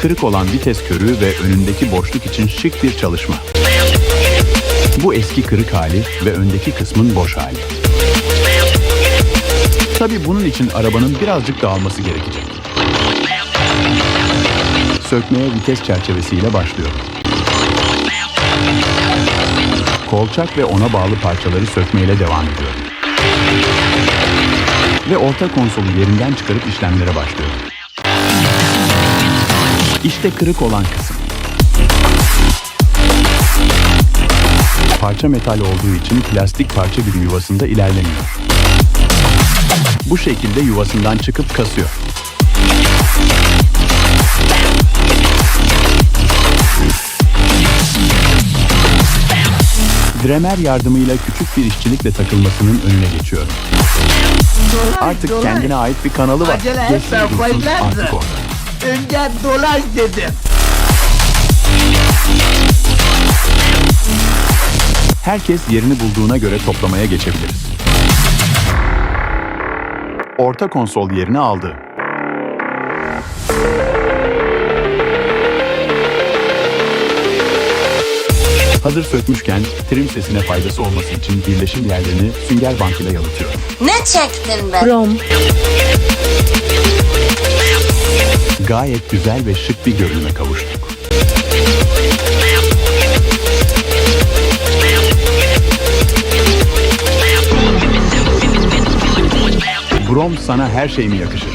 Kırık olan vites körü ve önündeki boşluk için şık bir çalışma. Bu eski kırık hali ve öndeki kısmın boş hali. Tabi bunun için arabanın birazcık dağılması gerekecek. Sökmeye vites çerçevesiyle başlıyorum. Kolçak ve ona bağlı parçaları sökmeyle devam ediyorum. Ve orta konsolu yerinden çıkarıp işlemlere başlıyorum. İşte kırık olan kısım. Parça metal olduğu için plastik parça bir yuvasında ilerlemiyor. Bu şekilde yuvasından çıkıp kasıyor. Dremer yardımıyla küçük bir işçilikle takılmasının önüne geçiyorum. Artık kendine ait bir kanalı var. Acele Geçsin artık orada. Önce dolaş dedim. Herkes yerini bulduğuna göre toplamaya geçebiliriz. Orta konsol yerini aldı. Hazır sökmüşken trim sesine faydası olması için birleşim yerlerini sünger bant ile yalıtıyorum. Ne çektin be? Rom, Gayet güzel ve şık bir görünüme kavuştuk. Brom sana her şey mi yakışır?